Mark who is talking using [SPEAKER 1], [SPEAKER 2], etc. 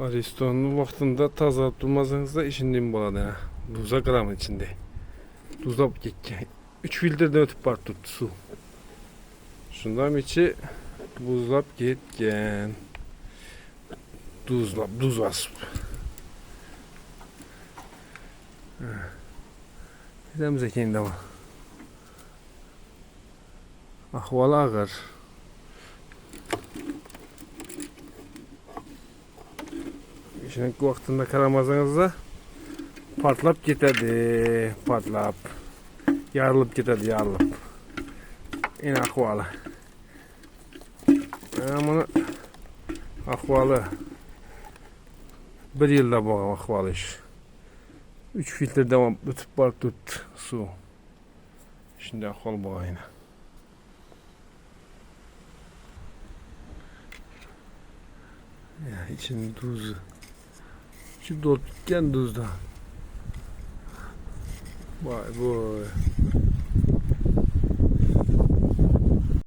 [SPEAKER 1] Aristo'nun vaxtında tazalıb durmasanızda işindim baladı ha. Duza qıram içində. Duza 3 filtrdən ötüb var tutdu su. Şundan içi buzlap getken. Duzlap, duz asıp. Gidemize kendi ama. Ahval ağır. İşin vaxtında qaramazsanızda partlap ketadi, partlap. Yarılıp ketadi, yarılıp. Yine ahvalı. Ben bunu ahvalı bir yılda bu ahvalı iş. Üç filtre devam tutup var tut su. Şimdi ahval bu aynı. Ya için tuz. Şu doldukken tuzda. Vay vay.